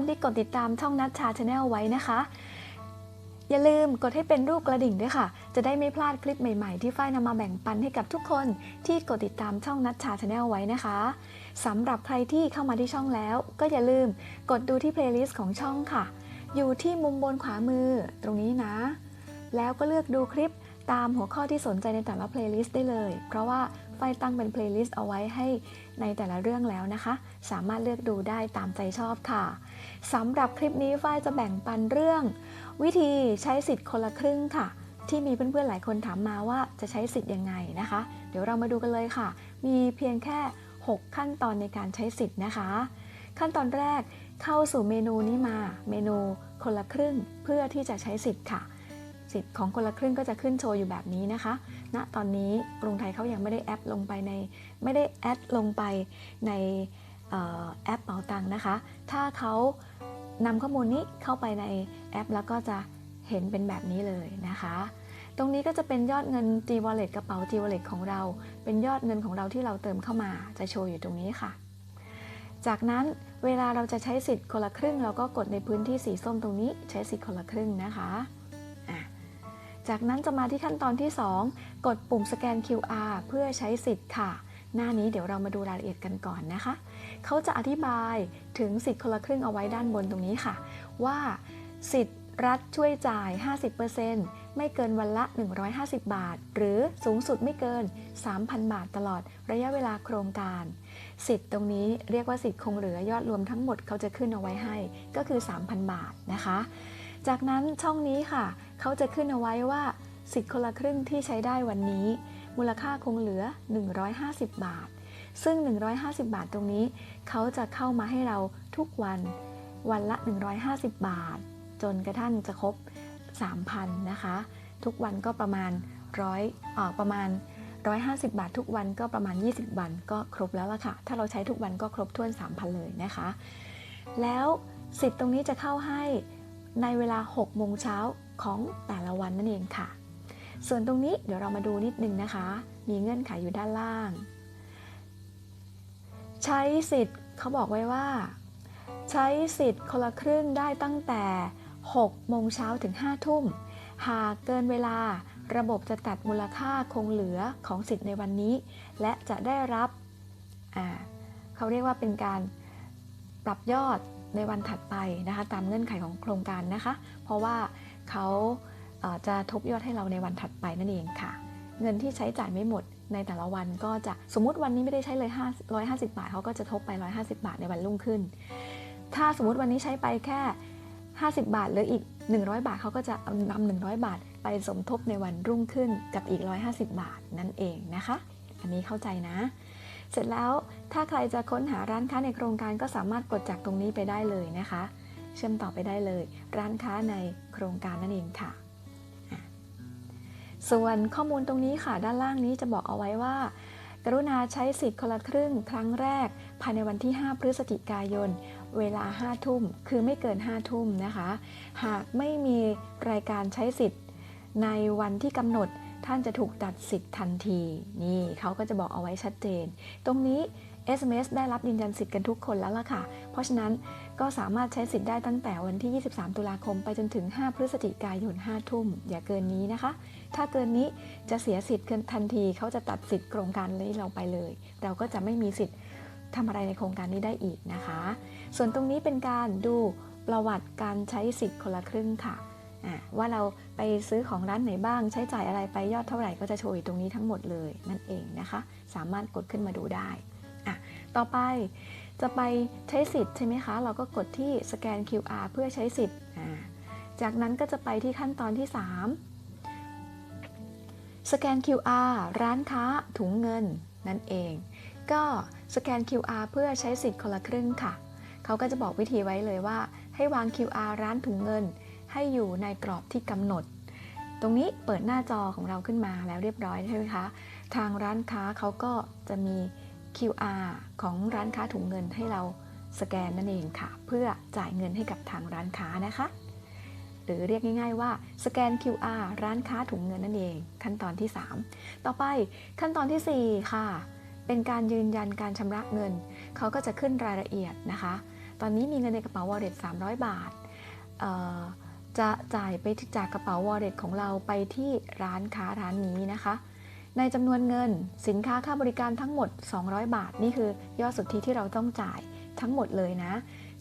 คนที่กดติดตามช่องนัดชาชาแนลไว้นะคะ อย่าลืมกดให้เป็นรูปกระดิ่งด้วยค่ะ จะได้ไม่พลาดคลิปใหม่ๆ ที่ฝ้ายนำมาแบ่งปันให้กับทุกคนที่กดติดตามช่องนัดชาชาแนลไว้นะคะสำหรับใครที่เข้ามาที่ช่องแล้ว ก็อย่าลืมกดดูที่เพลย์ลิสต์ของช่องค่ะ อยู่ที่มุมบนขวามือตรงนี้นะ แล้วก็เลือกดูคลิป ตามหัวข้อที่สนใจในแต่ละเพลย์ลิสต์ได้เลย เพราะว่าฝ้ายตั้งเป็นเพลย์ลิสต์เอาไว้ให้ในแต่ละเรื่องแล้วนะคะ สามารถเลือกดูได้ตามใจชอบค่ะสำหรับคลิปนี้ฝ้ายจะแบ่งปันเรื่อง วิธีใช้สิทธิ์คนละครึ่งค่ะ ที่มีเพื่อนๆหลายคนถามมาว่าจะใช้สิทธิ์ยังไงนะคะ เดี๋ยวเรามาดูกันเลยค่ะ มีเพียงแค่ 6 ขั้นตอนในการใช้สิทธิ์นะคะ ขั้นตอนแรกเข้าสู่เมนูนี้มา เมนูคนละครึ่งเพื่อที่จะใช้สิทธิ์ค่ะ สิทธิ์ของคนละครึ่งก็จะขึ้นโชว์อยู่แบบนี้นะคะณตอนนี้กรุงไทยเขายังไม่ได้แอปลงไปในไม่ได้แอดลงไปในออแอปเป๋าตังนะคะ ถ้าเขานำข้อมูลนี้เข้าไปในแอป แล้วก็จะเห็นเป็นแบบนี้เลยนะคะ ตรงนี้ก็จะเป็นยอดเงิน G Wallet กระเป๋า G Wallet ของเรา เป็นยอดเงินของเราที่เราเติมเข้ามา จะโชว์อยู่ตรงนี้ค่ะ จากนั้นเวลาเราจะใช้สิทธิ์คนละครึ่ง เราก็กดในพื้นที่สีส้มตรงนี้ใช้สิทธิ์คนละครึ่งนะคะ จากนั้นจะมาที่ขั้นตอนที่ 2 กดปุ่มสแกน QR เพื่อใช้สิทธิ์ค่ะ หน้านี้เดี๋ยวเรามาดูรายละเอียดกันก่อนนะคะ เขาจะอธิบายถึงสิทธิ์คนละครึ่งเอาไว้ด้านบนตรงนี้ค่ะ ว่าสิทธิ์รัฐช่วยจ่าย 50%ไม่เกินวันละ 150 บาท หรือสูงสุดไม่เกิน 3,000 บาทตลอดระยะเวลาโครงการ สิทธิ์ตรงนี้เรียกว่าสิทธิ์คงเหลือยอดรวมทั้งหมดเขาจะขึ้นเอาไว้ให้ ก็คือ 3,000 บาทนะคะ จากนั้นช่องนี้ค่ะ เขาจะขึ้นเอาไว้ว่าสิทธิ์คนละครึ่งที่ใช้ได้วันนี้ มูลค่าคงเหลือ 150 บาท ซึ่ง 150 บาทตรงนี้ เขาจะเข้ามาให้เราทุกวัน วันละ 150 บาท จนกระทั่งจะครบ 3,000 นะคะ ทุกวันก็ประมาณร้อยออประมาณ 150 บาททุกวันก็ประมาณ 20 วันก็ครบแล้วล่ะค่ะ ถ้าเราใช้ทุกวันก็ครบถ้วน 3,000 เลยนะคะ แล้วสิทธิ์ตรงนี้จะเข้าให้ในเวลา6โมงเช้า ของแต่ละวันนั่นเองค่ะ ส่วนตรงนี้เดี๋ยวเรามาดูนิดนึงนะคะ มีเงื่อนไขอยู่ด้านล่าง ใช้สิทธิ์เขาบอกไว้ว่า ใช้สิทธิ์คนละครึ่งได้ตั้งแต่ 6 โมงเช้าถึง 5 ทุ่ม หากเกินเวลาระบบจะตัดมูลค่าคงเหลือของสิทธิ์ในวันนี้ และจะได้รับเขาเรียกว่าเป็นการปรับยอดในวันถัดไปนะคะ ตามเงื่อนไขของโครงการนะคะ เพราะว่า เขาจะทบยอดให้เราในวันถัดไปนั่นเองค่ะ เงินที่ใช้จ่ายไม่หมดในแต่ละวันก็จะสมมติวันนี้ไม่ได้ใช้เลย5 150 บาทเขาก็จะทบไป 150 บาทในวันรุ่งขึ้น ถ้าสมมติวันนี้ใช้ไปแค่ 50 บาทเหลืออีก 100 บาทเขาก็จะเอานำ100บาท ไปสมทบในวันรุ่งขึ้นกับอีก 150 บาทนั่นเองนะคะ อันนี้เข้าใจนะ เสร็จแล้วถ้าใครจะค้นหาร้านค้าในโครงการก็สามารถกดจากตรงนี้ไปได้เลยนะคะ เชื่อมต่อไปได้เลย ร้านค้าในโครงการนั่นเองค่ะอะ ส่วนข้อมูลตรงนี้ค่ะ ด้านล่างนี้จะบอกเอาไว้ว่า กรุณาใช้สิทธิ์คนละครึ่งครั้งแรก ภายในวันที่ 5 พฤศจิกายน เวลา 5 ทุ่ม คือไม่เกิน 5 ทุ่มนะคะ หากไม่มีรายการใช้สิทธิ์ในวันที่กำหนดท่านจะถูกตัดสิทธิ์ทันที นี่เขาก็จะบอกเอาไว้ชัดเจน ตรงนี้ SMS ได้รับยืนยันสิทธิ์กันทุกคนแล้วล่ะค่ะ เพราะฉะนั้น ก็สามารถใช้สิทธิ์ได้ตั้งแต่วันที่ 23 ตุลาคมไปจนถึง 5 พฤศจิกายน 5 ทุ่ม อย่าเกินนี้นะคะ ถ้าเกินนี้จะเสียสิทธิ์ทันทีเขาจะตัดสิทธิ์โครงการนี้เราไปเลย เราก็จะไม่มีสิทธิ์ทำอะไรในโครงการนี้ได้อีกนะคะ ส่วนตรงนี้เป็นการดูประวัติการใช้สิทธิ์คนละครึ่งค่ะ ว่าเราไปซื้อของร้านไหนบ้าง ใช้จ่ายอะไรไปยอดเท่าไหร่ก็จะโชว์อยู่ตรงนี้ทั้งหมดเลยนั่นเองนะคะ สามารถกดขึ้นมาดูได้ อะต่อไปจะไปใช้สิทธิ์ใช่ไหมคะ เราก็กดที่สแกน QR เพื่อใช้สิทธิ์ จากนั้นก็จะไปที่ขั้นตอนที่ 3 สแกน QR ร้านค้าถุงเงินนั่นเอง ก็สแกน QR เพื่อใช้สิทธิ์คนละครึ่งค่ะ เขาก็จะบอกวิธีไว้เลยว่า ให้วาง QR ร้านถุงเงิน ให้อยู่ในกรอบที่กำหนด ตรงนี้เปิดหน้าจอของเราขึ้นมาแล้วเรียบร้อยใช่ไหมคะ ทางร้านค้าเขาก็จะมี QR ของร้านค้าถุงเงินให้เราสแกนนั่นเองค่ะ เพื่อจ่ายเงินให้กับทางร้านค้านะคะ หรือเรียกง่าย ๆ ว่าสแกน QR ร้านค้าถุงเงินนั่นเอง ขั้นตอนที่ 3 ต่อไปขั้นตอนทีสี่4 ค่ะ เป็นการยืนยันการชำระเงิน เขาก็จะขึ้นรายละเอียดนะคะ ตอนนี้มีเงินในกระเป๋า wallet 300 บาทจะจ่ายไปจากกระเป๋า wallet ของเราไปที่ร้านค้าร้านนี้นะคะ ในจำนวนเงินสินค้าค่าบริการทั้งหมด 200 บาท นี่คือยอดสุทธิที่เราต้องจ่ายทั้งหมดเลยนะ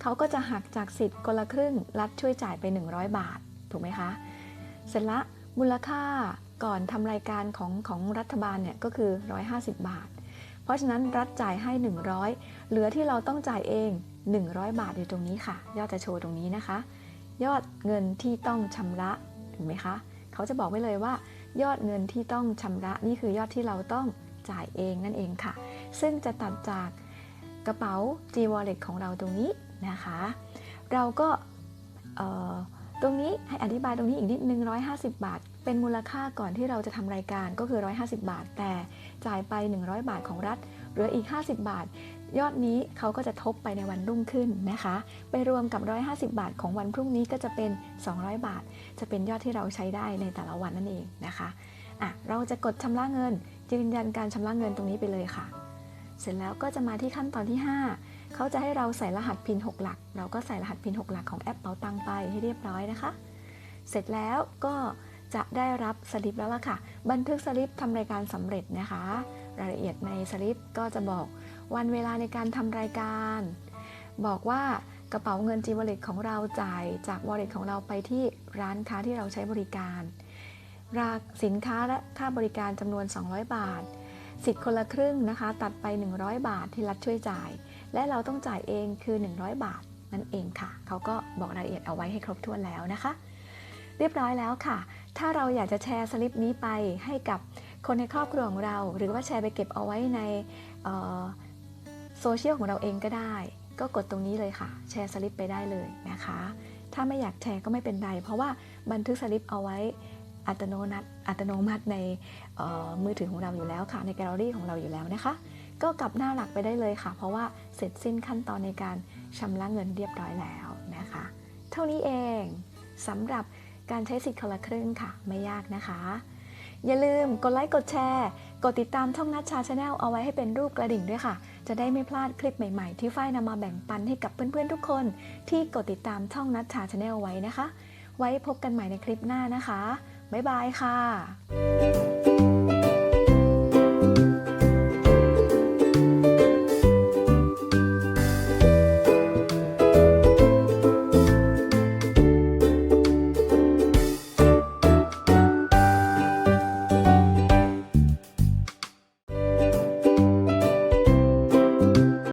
เขาก็จะหักจากสิทธิ์คนละครึ่ง รัฐช่วยจ่ายไป 100 บาท ถูกไหมคะ เสร็จละมูลค่าก่อนทำรายการของของรัฐบาลเนี่ยก็คือ 150 บาท เพราะฉะนั้นรัฐจ่ายให้ 100 เหลือที่เราต้องจ่ายเอง 100 บาทอยู่ตรงนี้ค่ะ ยอดจะโชว์ตรงนี้นะคะ ยอดเงินที่ต้องชำระ ถูกไหมคะ เขาจะบอกไว้เลยว่า ยอดเงินที่ต้องชำระนี่คือยอดที่เราต้องจ่ายเองนั่นเองค่ะ ซึ่งจะตัดจากกระเป๋า G Wallet ของเราตรงนี้นะคะ เราก็ตรงนี้ให้อธิบายตรงนี้อีกนิดนึง150 บาท เป็นมูลค่าก่อนที่เราจะทำรายการก็คือ 150 บาท แต่จ่ายไป 100 บาทของรัฐเหลืออีก 50 บาท ยอดนี้เขาก็จะทบไปในวันรุ่งขึ้นนะคะ ไปรวมกับ 150 บาทของวันพรุ่งนี้ก็จะเป็น 200 บาท จะเป็นยอดที่เราใช้ได้ในแต่ละวันนั่นเองนะคะอะเราจะกดชำระเงิน ยืนยันการชำระเงินตรงนี้ไปเลยค่ะ เสร็จแล้วก็จะมาที่ขั้นตอนที่ 5 เขาจะให้เราใส่รหัสพิน 6 หลัก เราก็ใส่รหัสพิน 6 หลักของแอปเป๋าตังไปให้เรียบร้อยนะคะ เสร็จแล้วก็จะได้รับสลิปแล้วล่ะค่ะ บันทึกสลิปทำรายการสำเร็จนะคะ รายละเอียดในสลิปก็จะบอก วันเวลาในการทำรายการ บอกว่ากระเป๋าเงิน G Wallet ของเราจ่ายจาก Wallet ของเราไปที่ร้านค้าที่เราใช้บริการ ราคาสินค้าและค่าบริการจำนวน 200 บาท สิทธิ์คนละครึ่งนะคะ ตัดไป 100 บาทที่รัฐช่วยจ่าย และเราต้องจ่ายเองคือ 100 บาทนั่นเองค่ะ เขาก็บอกรายละเอียดเอาไว้ให้ครบถ้วนแล้วนะคะ เรียบร้อยแล้วค่ะ ถ้าเราอยากจะแชร์สลิปนี้ไปให้กับคนในครอบครัวของเรา หรือว่าแชร์ไปเก็บเอาไว้ใน โซเชียลของเราเองก็ได้ ก็กดตรงนี้เลยค่ะ แชร์สลิปไปได้เลยนะคะ ถ้าไม่อยากแชร์ก็ไม่เป็นไร เพราะว่าบันทึกสลิปเอาไว้อัตโนมัติอัตโนมัติในมือถือของเราอยู่แล้วค่ะ ในแกลเลอรี่ของเราอยู่แล้วนะคะ ก็กลับหน้าหลักไปได้เลยค่ะ เพราะว่าเสร็จสิ้นขั้นตอนในการชำระเงินเรียบร้อยแล้วนะคะ เท่านี้เองสำหรับการใช้สิทธิ์คนละครึ่งค่ะ ไม่ยากนะคะ อย่าลืมกดไลค์กดแชร์ กดติดตามช่องนัชชาชาแนลเอาไว้ให้เป็นรูปกระดิ่งด้วยค่ะ จะได้ไม่พลาดคลิปใหม่ๆ ที่ฝ้ายนำมาแบ่งปันให้กับเพื่อนๆทุกคน ที่กดติดตามช่องนัชชาชาแนลไว้นะคะ ไว้พบกันใหม่ในคลิปหน้านะคะ บ๊ายบายค่ะ